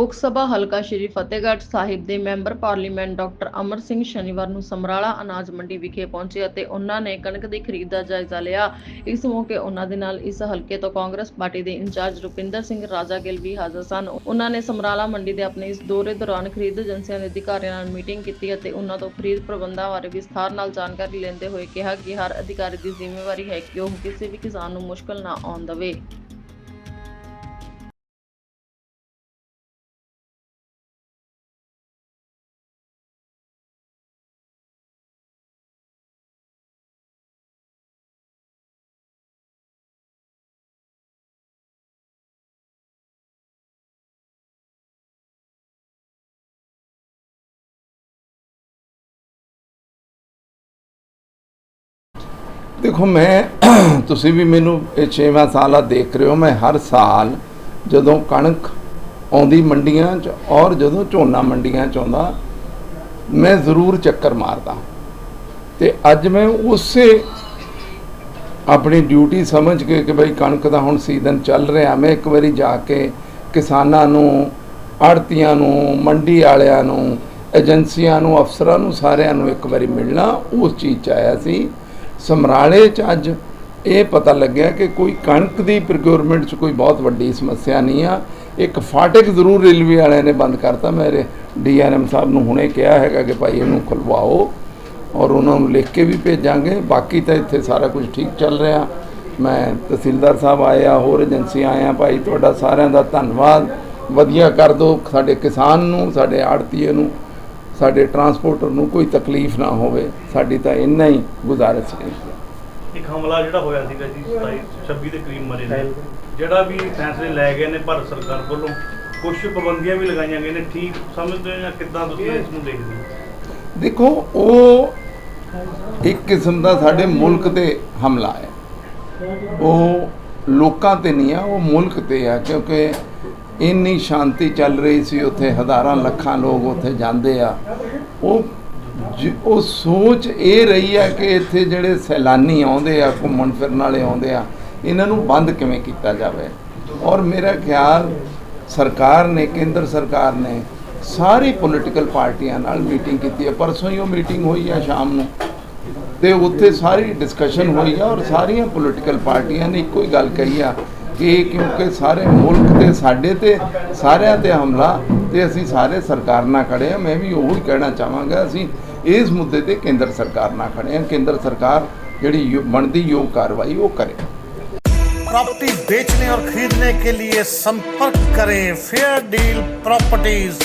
ਲੋਕ ਸਭਾ ਹਲਕਾ ਸ਼੍ਰੀ ਫਤਿਹਗੜ੍ਹ ਸਾਹਿਬ ਦੇ member parliament doctor Amar Singh ਸ਼ਨੀਵਾਰ ਨੂੰ ਸਮਰਾਲਾ ਅਨਾਜ ਮੰਡੀ ਵਿਖੇ ਪਹੁੰਚੇ ਅਤੇ ਉਹਨਾਂ ਨੇ ਕਣਕ ਦੀ ਖਰੀਦ ਦਾ ਜਾਇਜ਼ਾ ਲਿਆ। ਇਸ ਮੌਕੇ ਉਹਨਾਂ ਦੇ ਨਾਲ ਇਸ ਹਲਕੇ ਤੋਂ ਕਾਂਗਰਸ ਪਾਰਟੀ ਦੇ ਇੰਚਾਰਜ ਰੁਪਿੰਦਰ ਸਿੰਘ ਰਾਜਾ ਗਿੱਲ ਵੀ ਹਾਜ਼ਰ ਸਨ। ਉਹਨਾਂ ਨੇ ਸਮਰਾਲਾ ਮੰਡੀ ਦੇ ਆਪਣੇ ਇਸ ਦੌਰੇ ਦੌਰਾਨ ਖਰੀਦ ਏਜੰਸੀਆਂ ਦੇ ਅਧਿਕਾਰੀਆਂ ਨਾਲ ਮੀਟਿੰਗ ਕੀਤੀ ਅਤੇ ਉਹਨਾਂ ਤੋਂ ਖਰੀਦ ਪ੍ਰਬੰਧਾਂ ਬਾਰੇ ਵਿਸਥਾਰ ਨਾਲ ਜਾਣਕਾਰੀ ਲੈਂਦੇ ਹੋਏ ਕਿਹਾ ਕਿ ਹਰ ਅਧਿਕਾਰੀ ਦੀ ਜ਼ਿੰਮੇਵਾਰੀ ਹੈ ਕਿ ਉਹ ਕਿਸੇ ਵੀ ਕਿਸਾਨ ਨੂੰ ਮੁਸ਼ਕਲ ਨਾ ਆਉਣ ਦੇਵੇ। ਦੇਖੋ ਮੈਂ, ਤੁਸੀਂ ਵੀ ਮੈਨੂੰ ਇਹ 6ਵਾਂ ਸਾਲ ਆ ਦੇਖ ਰਹੇ ਹੋ, ਮੈਂ ਹਰ ਸਾਲ ਜਦੋਂ ਕਣਕ ਆਉਂਦੀ ਮੰਡੀਆਂ 'ਚ ਔਰ ਜਦੋਂ ਝੋਨਾ ਮੰਡੀਆਂ 'ਚ ਆਉਂਦਾ, ਮੈਂ ਜ਼ਰੂਰ ਚੱਕਰ ਮਾਰਦਾ। ਤੇ ਅੱਜ ਮੈਂ ਉਸੇ ਆਪਣੀ ਡਿਊਟੀ ਸਮਝ ਕੇ ਕਿ ਬਈ ਕਣਕ ਦਾ ਹੁਣ ਸੀਜ਼ਨ ਚੱਲ ਰਿਹਾ, ਮੈਂ ਇੱਕ ਵਾਰੀ ਜਾ ਕੇ ਕਿਸਾਨਾਂ ਨੂੰ ਆੜਤੀਆਂ ਨੂੰ, ਮੰਡੀ ਵਾਲਿਆਂ ਨੂੰ, ਏਜੰਸੀਆਂ ਨੂੰ, ਅਫਸਰਾਂ ਨੂੰ ਸਾਰਿਆਂ ਨੂੰ ਇੱਕ ਵਾਰੀ ਮਿਲਣਾ, ਉਸ ਚੀਜ਼ 'ਚ ਆਇਆ ਸੀ। ਸਮਰਾਲੇ 'ਚ ਅੱਜ ਇਹ ਪਤਾ ਲੱਗਿਆ ਕਿ ਕੋਈ ਕਣਕ ਦੀ ਪ੍ਰੋਕਿਉਰਮੈਂਟ 'ਚ ਕੋਈ ਬਹੁਤ ਵੱਡੀ ਸਮੱਸਿਆ ਨਹੀਂ ਆ। ਇੱਕ ਫਾਟਕ ਜ਼ਰੂਰ ਰੇਲਵੇ ਵਾਲਿਆਂ ਨੇ ਬੰਦ ਕਰਤਾ। ਮੇਰੇ ਡੀਆਰਐਮ ਸਾਹਿਬ ਨੂੰ ਹੁਣੇ ਕਿਹਾ ਹੈਗਾ ਕਿ ਭਾਈ ਇਹਨੂੰ ਖੁਲਵਾਓ ਔਰ ਉਹਨਾਂ ਨੂੰ ਲਿਖ ਕੇ ਵੀ ਭੇਜਾਂਗੇ। ਬਾਕੀ ਤਾਂ ਇੱਥੇ ਸਾਰਾ ਕੁਝ ਠੀਕ ਚੱਲ ਰਿਹਾ। ਮੈਂ ਤਹਿਸੀਲਦਾਰ ਸਾਹਿਬ ਆਇਆ ਹੋਰ ਏਜੰਸੀਆਂ ਆਇਆ ਭਾਈ ਤੁਹਾਡਾ ਸਾਰਿਆਂ ਦਾ ਧੰਨਵਾਦ। ਵਧੀਆ ਕਰ ਦਿਓ। ਸਾਡੇ ਕਿਸਾਨ ਨੂੰ, ਸਾਡੇ ਆੜਤੀਏ ਨੂੰ ਸਾਡੇ ਟਰਾਂਸਪੋਰਟਰ ਨੂੰ ਕੋਈ ਤਕਲੀਫ ਨਾ ਹੋਵੇ ਸਾਡੀ ਤਾਂ ਇੰਨਾ ਹੀ ਗੁਜ਼ਾਰਿਸ਼ ਹੈ। ਇੱਕ ਹਮਲਾ ਜਿਹੜਾ ਹੋਇਆ ਸੀਗਾ ਜੀ 27 26 ਦੇ ਕਰੀਬ ਮਰੇ ਨੇ। ਜਿਹੜਾ ਵੀ ਫੈਸਲੇ ਲੈ ਗਏ ਨੇ ਭਾਰਤ ਸਰਕਾਰ ਵੱਲੋਂ ਕੁਝ ਪਾਬੰਦੀਆਂ ਵੀ ਲਗਾਈਆਂ ਗਈਆਂ ਨੇ ਠੀਕ ਸਮਝਦੇ ਹੋ ਜਾਂ ਕਿੱਦਾਂ ਤੁਸੀਂ ਇਸ ਨੂੰ ਦੇਖਦੇ ਹੋ? ਦੇਖੋ ਉਹ ਇੱਕ ਕਿਸਮ ਦਾ ਸਾਡੇ ਮੁਲਕ ਤੇ ਹਮਲਾ ਹੈ। ਉਹ ਲੋਕਾਂ ਤੇ ਨਹੀਂ ਆ ਉਹ ਮੁਲਕ ਤੇ ਆ ਕਿਉਂਕਿ ਇੰਨੀ ਸ਼ਾਂਤੀ ਚੱਲ ਰਹੀ ਸੀ, ਉੱਥੇ ਹਜ਼ਾਰਾਂ ਲੱਖਾਂ ਲੋਕ ਉੱਥੇ ਜਾਂਦੇ ਆ। ਉਹ ਜ- ਉਹ ਸੋਚ ਇਹ ਰਹੀ ਆ ਕਿ ਇੱਥੇ ਜਿਹੜੇ ਸੈਲਾਨੀ ਆਉਂਦੇ ਆ, ਘੁੰਮਣ ਫਿਰਨ ਵਾਲੇ ਆਉਂਦੇ ਆ, ਇਹਨਾਂ ਨੂੰ ਬੰਦ ਕਿਵੇਂ ਕੀਤਾ ਜਾਵੇ? ਔਰ ਮੇਰਾ ਖਿਆਲ ਸਰਕਾਰ ਨੇ, ਕੇਂਦਰ ਸਰਕਾਰ ਨੇ ਸਾਰੀ ਪੋਲੀਟੀਕਲ ਪਾਰਟੀਆਂ ਨਾਲ ਮੀਟਿੰਗ ਕੀਤੀ ਹੈ ਪਰਸੋਂ ਹੀ ਉਹ ਮੀਟਿੰਗ ਹੋਈ ਆ ਸ਼ਾਮ ਨੂੰ। ਤੇ ਉੱਥੇ ਸਾਰੀ ਡਿਸਕਸ਼ਨ ਹੋਈ ਆ ਔਰ ਸਾਰੀਆਂ ਪੋਲੀਟੀਕਲ ਪਾਰਟੀਆਂ ਨੇ ਇੱਕੋ ਹੀ ਗੱਲ ਕਹੀ ਆ ਇਹ ਕਿਉਂਕਿ ਸਾਰੇ ਮੁਲਕ ਤੇ ਸਾਡੇ ਤੇ ਸਾਰਿਆਂ ਤੇ ਹਮਲਾ ਤੇ ਅਸੀਂ ਸਾਰੇ ਸਰਕਾਰ ਨਾਲ ਖੜੇ ਆ ਮੈਂ ਵੀ ਉਹੀ ਕਹਿਣਾ ਚਾਹਾਂਗਾ ਅਸੀਂ ਇਸ ਮੁੱਦੇ ਤੇ ਕੇਂਦਰ ਸਰਕਾਰ ਨਾਲ ਖੜੇ ਆ ਕੇਂਦਰ ਸਰਕਾਰ ਜਿਹੜੀ ਯੋ- ਬਣਦੀ ਯੋਗ ਕਾਰਵਾਈ ਉਹ ਕਰੇ प्रॉपर्टी बेचने और खरीदने के लिए संपर्क करें फेयर डील प्रॉपर्टीज